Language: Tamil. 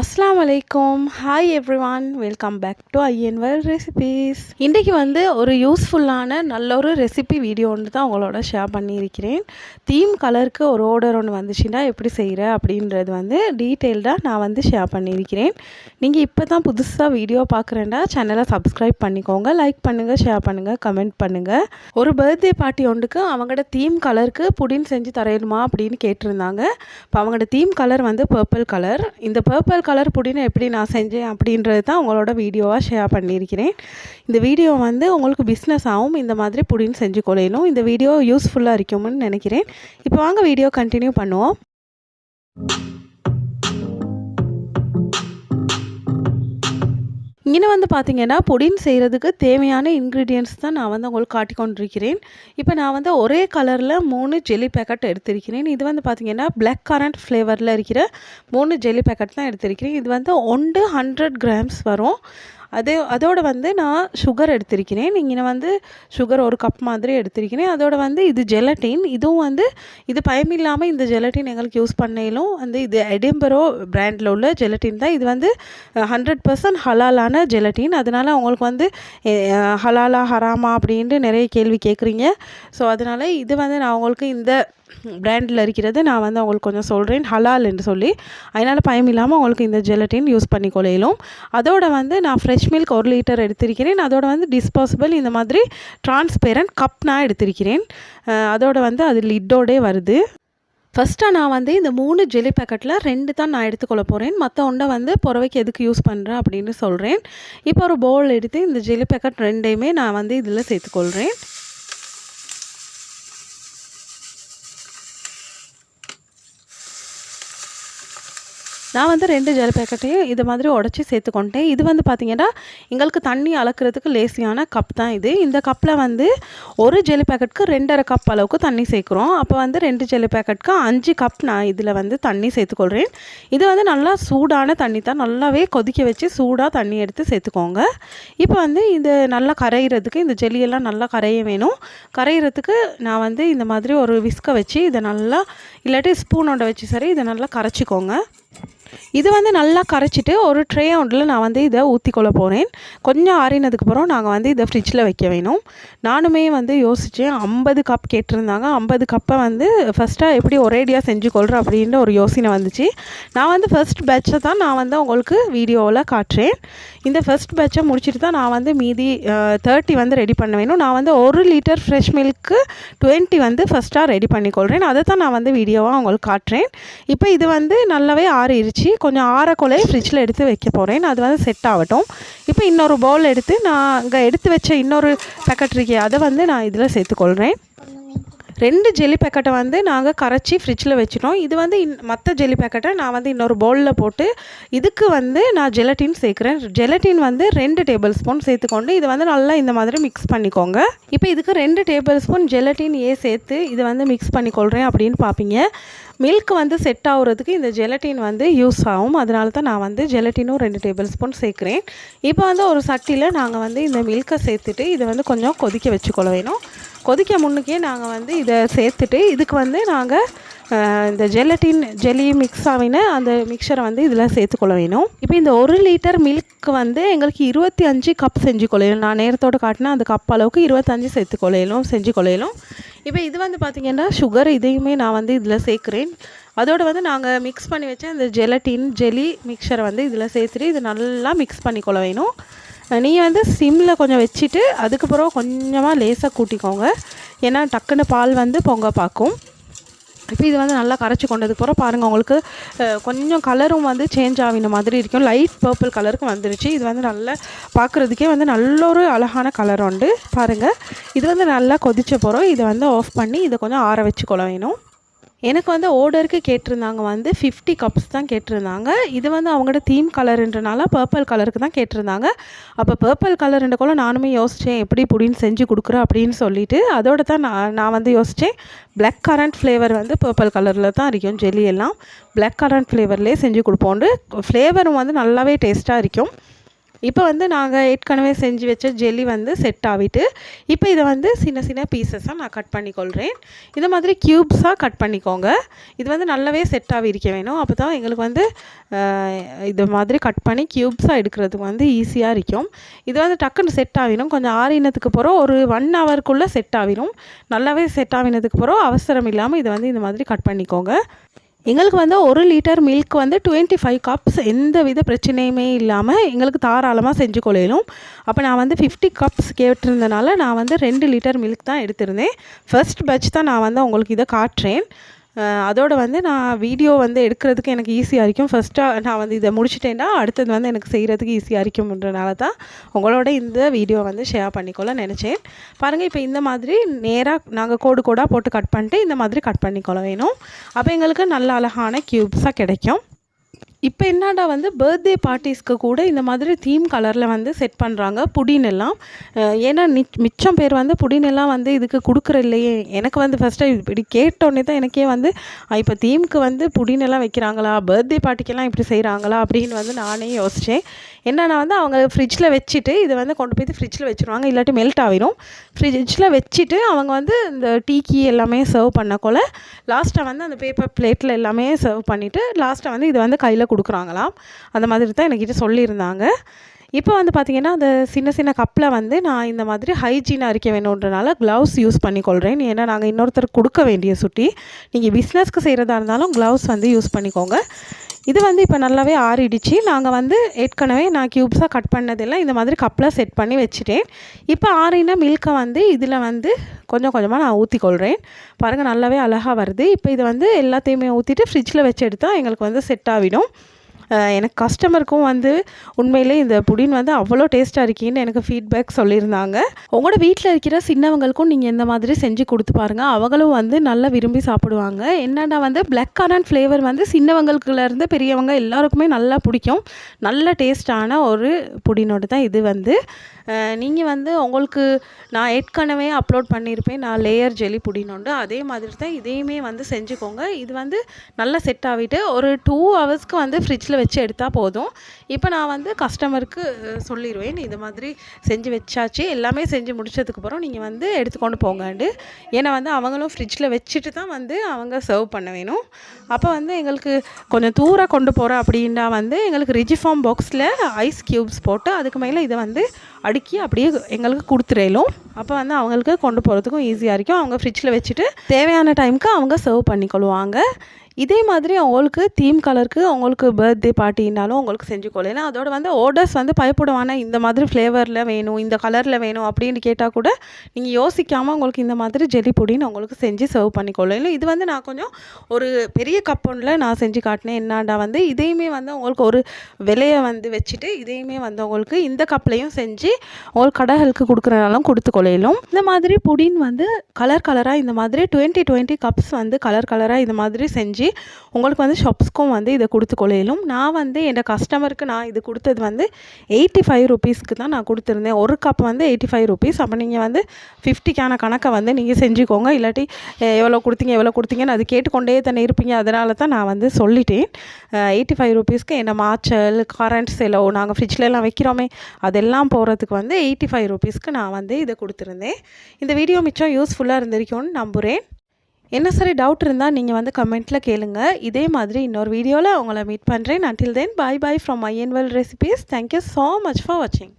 அஸ்லாம் வலைக்கம் hi everyone welcome back to ஐஎன்வர் recipes இன்றைக்கி வந்து ஒரு யூஸ்ஃபுல்லான நல்ல ஒரு ரெசிபி வீடியோ ஒன்று தான் உங்களோட ஷேர் பண்ணியிருக்கிறேன். தீம் கலருக்கு ஒரு ஆர்டர் ஒன்று வந்துச்சுன்னா எப்படி செய்கிற அப்படின்றது வந்து டீட்டெயில்டாக நான் வந்து ஷேர் பண்ணியிருக்கிறேன். நீங்கள் இப்போ தான் புதுசாக வீடியோ பார்க்குறேன்டா சேனலை சப்ஸ்கிரைப் பண்ணிக்கோங்க லைக் பண்ணுங்கள் ஷேர் பண்ணுங்கள் கமெண்ட் பண்ணுங்கள் ஒரு பர்த்டே பார்ட்டி ஒன்றுக்கு அவங்களோட தீம் கலருக்கு புடின் செஞ்சு தரையணுமா அப்படின்னு கேட்டிருந்தாங்க. இப்போ அவங்களோட தீம் கலர் வந்து பர்பிள் கலர் இந்த பர்பிள் கலர் புடினை எப்படி நான் செஞ்சேன் அப்படின்றது தான் உங்களோட வீடியோவாக ஷேர் பண்ணியிருக்கிறேன். இந்த வீடியோ வந்து உங்களுக்கு பிஸ்னஸ் ஆகும் இந்த மாதிரி புடின் செஞ்சு கொள்ளையிலும் இந்த வீடியோ யூஸ்ஃபுல்லாக இருக்கும்னு நினைக்கிறேன். இப்போ வாங்க வீடியோ கண்டினியூ பண்ணுவோம். இங்கே வந்து பார்த்தீங்கன்னா புடின் செய்கிறதுக்கு தேவையான இன்க்ரீடியன்ஸ் தான் நான் வந்து உங்களுக்கு காட்டிக்கொண்டிருக்கிறேன் இப்போ நான் வந்து ஒரே கலரில் மூணு ஜெல்லி பேக்கெட் எடுத்திருக்கிறேன். இது வந்து பார்த்திங்கன்னா பிளாக் கரண்ட் ஃப்ளேவரில் இருக்கிற மூணு ஜெல்லி பேக்கெட் தான் எடுத்திருக்கிறேன். இது வந்து ஒன்று ஹண்ட்ரட் கிராம்ஸ் வரும். அது அதோட வந்து நான் சுகர் எடுத்திருக்கிறேன். நீங்கள் வந்து சுகர் ஒரு கப் மாதிரி எடுத்திருக்கிறேன். அதோட வந்து இது ஜெலட்டின் இதுவும் வந்து இது பயமில்லாமல் இந்த ஜெலட்டின் எங்களுக்கு யூஸ் பண்ணையிலும் வந்து இது எடிம்பரோ பிராண்டில் உள்ள ஜெலட்டின் தான். இது வந்து ஹண்ட்ரட் பர்சன்ட் ஹலாலான ஜெலட்டின் அதனால் உங்களுக்கு வந்து ஹலாலா ஹராமா அப்படின்ட்டு நிறைய கேள்வி கேட்குறீங்க. ஸோ அதனால் இது வந்து நான் உங்களுக்கு இந்த பிராண்டில் இருக்கிறது நான் வந்து உங்களுக்கு கொஞ்சம் சொல்கிறேன் ஹலால் என்று சொல்லி. அதனால் பயம் இல்லாமல் உங்களுக்கு இந்த ஜெலட்டின் யூஸ் பண்ணி கொள்ளையிலும் அதோட வந்து நான் ஃப்ரெஷ் மில்க் ஒரு லிட்டர் எடுத்திருக்கிறேன். அதோட வந்து டிஸ்போசபிள் இந்த மாதிரி டிரான்ஸ்பேரண்ட் கப் நான் எடுத்திருக்கிறேன். அதோட வந்து அது லிட்டோடே வருது. ஃபஸ்ட்டாக நான் வந்து இந்த மூணு ஜெல்லி பேக்கெட்டில் ரெண்டு தான் நான் எடுத்துக்கொள்ள போகிறேன் மற்ற ஒன்றை வந்து புறவைக்கு எதுக்கு யூஸ் பண்ணுறேன் அப்படின்னு சொல்கிறேன் இப்போ ஒரு பவுல் எடுத்து இந்த ஜெல்லி பேக்கெட் ரெண்டையுமே நான் வந்து இதில் சேர்த்துக்கொள்கிறேன் நான் வந்து ரெண்டு ஜெல் பேக்கெட்டையும் இது மாதிரி உடச்சி சேர்த்துக்கொண்டேன் இது வந்து பார்த்திங்கன்னா எங்களுக்கு தண்ணி அளக்கிறதுக்கு லேசியான கப் தான் இது. இந்த கப்பில் வந்து ஒரு ஜெல்லி பேக்கெட்டுக்கு ரெண்டரை கப் அளவுக்கு தண்ணி சேர்க்குறோம். அப்போ வந்து ரெண்டு ஜெல்லி பேக்கெட்டுக்கு அஞ்சு கப் நான் இதில் வந்து தண்ணி சேர்த்துக்கொள்கிறேன் இது வந்து நல்லா சூடான தண்ணி தான். நல்லாவே கொதிக்க வச்சு சூடாக தண்ணி எடுத்து சேர்த்துக்கோங்க. இப்போ வந்து இது நல்லா கரையிறதுக்கு இந்த ஜெல்லியெல்லாம் நல்லா கரைய வேணும். கரையிறதுக்கு நான் வந்து இந்த மாதிரி ஒரு விஸ்கை வச்சு இதை நல்லா இல்லாட்டி ஸ்பூனோட வச்சு சரி இதை நல்லா கரைச்சிக்கோங்க. இது வந்து நல்லா கரைச்சிட்டு ஒரு ட்ரே ஒன்றில் நான் வந்து இதை ஊற்றிக்கொள்ள போகிறேன் கொஞ்சம் ஆறினதுக்கப்புறம் நாங்கள் வந்து இதை ஃப்ரிட்ஜில் வைக்க வேணும். நானுமே வந்து யோசித்தேன் ஐம்பது கப் கேட்டிருந்தாங்க. ஐம்பது கப்பை வந்து ஃபஸ்ட்டாக எப்படி ஒரேடியாக செஞ்சு கொள்கிறேன் அப்படின்ற ஒரு யோசனை வந்துச்சு. நான் வந்து ஃபர்ஸ்ட் பேட்சை தான் நான் வந்து உங்களுக்கு வீடியோவில் காட்டுறேன். இந்த ஃபர்ஸ்ட் பேட்சை முடிச்சுட்டு தான் நான் வந்து மீதி தேர்ட்டி வந்து ரெடி பண்ண வேணும். நான் வந்து ஒரு லிட்டர் ஃப்ரெஷ் மில்க்கு டுவெண்ட்டி வந்து ஃபஸ்ட்டாக ரெடி பண்ணிக்கொள்கிறேன் அதை தான் நான் வந்து வீடியோவாக உங்களுக்கு காட்டுறேன். இப்போ இது வந்து நல்லாவே ஆறிடுச்சு கொஞ்சம் ஆறக்குள்ளே ஃப்ரிட்ஜில் எடுத்து வைக்க போகிறேன் அது வந்து செட் ஆகட்டும். இப்போ இன்னொரு பவுல் எடுத்து நான் அங்கே எடுத்து வச்ச இன்னொரு பேக்கெட் இருக்கே அதை வந்து நான் இதில் சேர்த்துக்கொள்கிறேன் ரெண்டு ஜெல்லி பேக்கெட்டை வந்து நாங்கள் கரைச்சி ஃப்ரிட்ஜில் வச்சிட்டோம். இது வந்து இன் மற்ற ஜெல்லி பேக்கெட்டை நான் வந்து இன்னொரு பவுலில் போட்டு இதுக்கு வந்து நான் ஜெலட்டின் சேர்க்குறேன். ஜெலட்டின் வந்து ரெண்டு டேபிள் ஸ்பூன் சேர்த்துக்கொண்டு இது வந்து நல்லா இந்த மாதிரி மிக்ஸ் பண்ணிக்கோங்க. இப்போ இதுக்கு ரெண்டு டேபிள் ஸ்பூன் ஜெலட்டின் ஏ சேர்த்து இது வந்து மிக்ஸ் பண்ணிக்கொள்கிறேன் அப்படின்னு பார்ப்பீங்க. மில்க் வந்து செட் ஆகுறதுக்கு இந்த ஜெலட்டின் வந்து யூஸ் ஆகும். அதனால தான் நான் வந்து ஜெலட்டினும் ரெண்டு டேபிள் ஸ்பூன் சேர்க்குறேன். இப்போ வந்து ஒரு சட்டியில் நாங்கள் வந்து இந்த மில்கை சேர்த்துட்டு இதை வந்து கொஞ்சம் கொதிக்க வச்சுக்கொள்ள வேணும். கொதிக்க முன்னுக்கே நாங்கள் வந்து இதை சேர்த்துட்டு இதுக்கு வந்து நாங்கள் இந்த ஜெலட்டின் ஜெல்லி மிக்ஸ் ஆகின அந்த மிக்சரை வந்து இதில் சேர்த்துக்கொள்ள வேணும். இப்போ இந்த ஒரு லிட்டர் மில்க் வந்து எங்களுக்கு இருபத்தி அஞ்சு கப் செஞ்சு கொள்ளையிலும் நான் நேரத்தோடு காட்டினா அந்த கப் அளவுக்கு இருபத்தஞ்சு சேர்த்து கொள்ளையிலும் செஞ்சு கொள்ளையிலும் இப்போ இது வந்து பார்த்திங்கன்னா சுகர் இதையுமே நான் வந்து இதில் சேர்க்குறேன். அதோடு வந்து நாங்கள் மிக்ஸ் பண்ணி வச்ச அந்த ஜெலட்டின் ஜெலி மிக்சரை வந்து இதில் சேர்த்துட்டு இது நல்லா மிக்ஸ் பண்ணிக்கொள்ள வேணும். நீங்கள் வந்து சிம்மில் கொஞ்சம் வச்சுட்டு அதுக்கப்புறம் கொஞ்சமாக லேசாக கூட்டிக்கோங்க. ஏன்னா டக்குன்னு பால் வந்து பொங்க பார்க்கும். இப்போ இது வந்து நல்லா கரைச்சி கொண்டதுக்கப்புறம் பாருங்கள் உங்களுக்கு கொஞ்சம் கலரும் வந்து சேஞ்ச் ஆகின மாதிரி இருக்கும். லைட் பர்பிள் கலருக்கு வந்துருச்சு. இது வந்து நல்லா பார்க்குறதுக்கே வந்து நல்ல ஒரு அழகான கலர் உண்டு. பாருங்கள் இது வந்து நல்லா கொதிச்ச போகிறோம் இதை வந்து ஆஃப் பண்ணி இதை கொஞ்சம் ஆற வச்சுக்கொள்ள வேணும். எனக்கு வந்து ஓர்டருக்கு கேட்டிருந்தாங்க. வந்து ஃபிஃப்டி கப்ஸ் தான் கேட்டிருந்தாங்க. இது வந்து அவங்களோட தீம் கலருன்றனால பர்பிள் கலருக்கு தான் கேட்டிருந்தாங்க. அப்போ பர்பிள் கலருன்ற கூட நானுமே யோசித்தேன் எப்படி புடின்னு செஞ்சு கொடுக்குறேன் அப்படின்னு சொல்லிட்டு அதோட தான் நான் நான் வந்து யோசித்தேன் பிளாக் கரண்ட் ஃப்ளேவர் வந்து பர்பிள் கலரில் தான் இருக்கும் ஜெல்லி எல்லாம். பிளாக் கரண்ட் ஃப்ளேவர்லேயே செஞ்சு கொடுப்போண்டு ஃப்ளேவரும் வந்து நல்லாவே டேஸ்ட்டாக இருக்கும். இப்போ வந்து நாங்கள் ஏற்கனவே செஞ்சு வச்ச ஜெல்லி வந்து செட் ஆகிட்டு இப்போ இதை வந்து சின்ன சின்ன பீசஸாக நான் கட் பண்ணிக்கொள்கிறேன் இந்த மாதிரி க்யூப்ஸாக கட் பண்ணிக்கோங்க. இது வந்து நல்லாவே செட் ஆகி இருக்க வேணும். அப்போ தான் எங்களுக்கு வந்து இது மாதிரி கட் பண்ணி க்யூப்ஸாக எடுக்கிறதுக்கு வந்து ஈஸியாக இருக்கும். இது வந்து டக்குன்னு செட் ஆகிடும். கொஞ்சம் ஆறினத்துக்கு போகிறோம் ஒரு ஒன் ஹவருக்குள்ளே செட் ஆகிடும். நல்லாவே செட் ஆகினதுக்கு போகிறோம் அவசரம் இல்லாமல் இதை வந்து இந்த மாதிரி கட் பண்ணிக்கோங்க. எங்களுக்கு வந்து ஒரு லிட்டர் மில்க் வந்து டுவெண்ட்டி ஃபைவ் கப்ஸ் எந்த வித பிரச்சனையுமே இல்லாமல் எங்களுக்கு தாராளமாக செஞ்சு கொள்ளையிலும் அப்போ நான் வந்து ஃபிஃப்டி கப்ஸ் கேட்டிருந்தனால நான் வந்து ரெண்டு லிட்டர் மில்க் தான் எடுத்திருந்தேன். ஃபர்ஸ்ட் பேட்ச் தான் நான் வந்து உங்களுக்கு இதை காட்டுறேன். அதோடு வந்து நான் வீடியோ வந்து எடுக்கிறதுக்கு எனக்கு ஈஸியாக இருக்கும். ஃபஸ்ட்டாக நான் வந்து இதை முடிச்சிட்டேன்னா அடுத்தது வந்து எனக்கு செய்கிறதுக்கு ஈஸியாக இருக்கும்ன்றனால தான் உங்களோட இந்த வீடியோ வந்து ஷேர் பண்ணிக்கொள்ள நினச்சேன். பாருங்கள் இப்போ இந்த மாதிரி நேராக நாங்கள் கோடு கோடாக போட்டு கட் பண்ணிட்டு இந்த மாதிரி கட் பண்ணிக்கொள்ள வேணும். அப்போ எங்களுக்கு நல்ல அழகான க்யூப்ஸாக கிடைக்கும். இப்போ என்னடா வந்து பர்த்டே பார்ட்டிஸ்க்கு கூட இந்த மாதிரி தீம் கலரில் வந்து செட் பண்ணுறாங்க புடினெல்லாம் ஏன்னா மிச்சம் பேர் வந்து புடினெல்லாம் வந்து இதுக்கு கொடுக்குற இல்லையே. எனக்கு வந்து ஃபஸ்ட்டு இப்படி கேட்டோடனே தான் எனக்கே வந்து இப்போ தீமுக்கு வந்து புடினெல்லாம் வைக்கிறாங்களா? பர்த்டே பார்ட்டிக்கெல்லாம் இப்படி செய்கிறாங்களா அப்படின்னு வந்து நானே யோசித்தேன் என்னென்னா வந்து அவங்க ஃப்ரிட்ஜில் வச்சுட்டு இதை வந்து கொண்டு போய் ஃப்ரிட்ஜில் வச்சுருவாங்க. இல்லாட்டி மெல்ட் ஆகிரும் ஃப்ரிட்ஜில் வச்சுட்டு அவங்க வந்து இந்த டீக்கி எல்லாமே சர்வ் பண்ணக்கோல லாஸ்ட்டாக வந்து அந்த பேப்பர் பிளேட்டில் எல்லாமே சர்வ் பண்ணிவிட்டு லாஸ்ட்டாக வந்து இதை வந்து கையில் கொடுக்குறாங்களாம். அந்த மாதிரி தான் என்கிட்ட சொல்லியிருந்தாங்க. இப்போ வந்து பார்த்திங்கன்னா அந்த சின்ன சின்ன கப்பில் வந்து நான் இந்த மாதிரி ஹைஜீனாக இருக்க வேணுன்றனால க்ளவுஸ் யூஸ் பண்ணிக்கொள்கிறேன் ஏன்னா நாங்கள் இன்னொருத்தருக்கு கொடுக்க வேண்டிய சுட்டி. நீங்கள் பிஸ்னஸ்க்கு செய்கிறதா இருந்தாலும் க்ளவுஸ் வந்து யூஸ் பண்ணிக்கோங்க. இது வந்து இப்போ நல்லாவே ஆறிடுச்சு. நாங்கள் வந்து ஏற்கனவே நான் க்யூப்ஸாக கட் பண்ணதெல்லாம் இந்த மாதிரி கப்பில் செட் பண்ணி வச்சுட்டேன். இப்போ ஆறின மில்கை வந்து இதில் வந்து கொஞ்சம் கொஞ்சமாக நான் ஊற்றிக்கொள்கிறேன் பாருங்கள் நல்லாவே அழகாக வருது. இப்போ இதை வந்து எல்லாத்தையுமே ஊற்றிட்டு ஃப்ரிட்ஜில் வச்சு எடுத்தால் எங்களுக்கு வந்து செட் ஆகிடும் எனக்கு கஸ்டமருக்கும் வந்து உண்மையிலே இந்த புடின் வந்து அவ்வளோ டேஸ்ட்டாக இருக்கீன்னு எனக்கு ஃபீட்பேக் சொல்லியிருந்தாங்க. உங்களோட வீட்டில் இருக்கிற சின்னவங்களுக்கும் நீங்கள் இந்த மாதிரி செஞ்சு கொடுத்து பாருங்கள் அவங்களும் வந்து நல்லா விரும்பி சாப்பிடுவாங்க. என்னென்னா வந்து பிளாக் கரண்ட் ஃப்ளேவர் வந்து சின்னவங்களுக்குலேருந்து பெரியவங்க எல்லாருக்குமே நல்லா பிடிக்கும். நல்ல டேஸ்டான ஒரு புடினோடு தான் இது வந்து. நீங்கள் வந்து உங்களுக்கு நான் ஏற்கனவே அப்லோட் பண்ணியிருப்பேன். நான் லேயர் ஜெலி புடினோண்டு அதே மாதிரி தான் இதையுமே வந்து செஞ்சுக்கோங்க. இது வந்து நல்லா செட் ஆகிட்டு ஒரு டூ ஹவர்ஸ்க்கு வந்து ஃப்ரிட்ஜில் வச்சு எடுத்தால் போதும். இப்போ நான் வந்து கஸ்டமருக்கு சொல்லிடுவேன் இது மாதிரி செஞ்சு வச்சாச்சு. எல்லாமே செஞ்சு முடிச்சதுக்கப்புறம் நீங்கள் வந்து எடுத்துக்கொண்டு போங்கண்டு. ஏன்னா வந்து அவங்களும் ஃப்ரிட்ஜில் வச்சுட்டு தான் வந்து அவங்க சர்வ் பண்ண வேணும். அப்போ வந்து எங்களுக்கு கொஞ்சம் தூரம் கொண்டு போகிறோம் அப்படின்னா வந்து எங்களுக்கு ரிஜிஃபார்ம் பாக்ஸில் ஐஸ் க்யூப்ஸ் போட்டு அதுக்கு மேலே இதை வந்து அடுக்கி அப்படியே எங்களுக்கு கொடுத்துடலும் அப்போ வந்து அவங்களுக்கு கொண்டு போகிறதுக்கும் ஈஸியாக இருக்கும். அவங்க ஃப்ரிட்ஜில் வச்சுட்டு தேவையான டைமுக்கு அவங்க சர்வ் பண்ணிக்கொள்வாங்க. இதே மாதிரி அவங்களுக்கு தீம் கலருக்கு அவங்களுக்கு பர்த்டே பார்ட்டினாலும் அவங்களுக்கு செஞ்சு ஏன்னா அதோட வந்து ஆர்டர்ஸ் வந்து பயப்படுவானா இந்த மாதிரி ஃப்ளேவரில் வேணும் இந்த கலரில் வேணும் அப்படின்னு கேட்டால் கூட நீங்கள் யோசிக்காமல் உங்களுக்கு இந்த மாதிரி ஜெல்லி பொடின்னு உங்களுக்கு செஞ்சு சர்வ் பண்ணிக்கொள்ளலாம் இது வந்து நான் கொஞ்சம் ஒரு பெரிய கப்பனில் நான் செஞ்சு காட்டினேன். என்னாண்டா வந்து இதையுமே வந்து உங்களுக்கு ஒரு விலையை வந்து வச்சுட்டு இதையுமே வந்து உங்களுக்கு இந்த கப்லையும் செஞ்சு உங்களுக்கு கடைகளுக்கு கொடுக்குறனாலும் கொடுத்து கொள்ளையிலும் இந்த மாதிரி புடின் வந்து கலர் கலராக இந்த மாதிரி டுவெண்ட்டி டுவெண்ட்டி கப்ஸ் வந்து கலர் கலராக இந்த மாதிரி செஞ்சு உங்களுக்கு வந்து ஷாப்ஸ்க்கும் வந்து இதை கொடுத்து கொள்ளையிலும். நான் வந்து என் கஸ்டமருக்கு நான் இது கொடுத்தது வந்து எயிட்டி ஃபைவ் ருபீஸ்க்கு தான் நான் கொடுத்துருந்தேன். ஒரு கப் வந்து எயிட்டி ஃபைவ் ருபீஸ் அப்போ நீங்கள் வந்து ஃபிஃப்டிக்கான கணக்கை வந்து நீங்கள் செஞ்சுக்கோங்க. இல்லாட்டி எவ்வளோ கொடுத்தீங்க எவ்வளோ கொடுத்தீங்கன்னு அது கேட்டுக்கொண்டே தானே இருப்பீங்க. அதனால தான் நான் வந்து சொல்லிட்டேன். எயிட்டி ஃபைவ் ருபீஸ்க்கு என்ன மாச்சல் கரண்ட் செலவு நாங்கள் ஃப்ரிட்ஜ்லலாம் வைக்கிறோமே அதெல்லாம் போகிறதுக்கு வந்து எயிட்டி ஃபைவ் ருபீஸ்க்கு நான் வந்து இதை கொடுத்துருந்தேன். இந்த வீடியோ மிச்சம் யூஸ்ஃபுல்லாக இருந்திருக்கும்னு நம்புகிறேன் என்ன சரி டவுட் இருந்தால் நீங்கள் வந்து கமெண்ட்டில் கேளுங்க. இதே மாதிரி இன்னொரு வீடியோவில் உங்களை மீட் பண்ணுறேன் until then bye bye from ஐஎன்வெல் recipes thank you so much for வாட்சிங்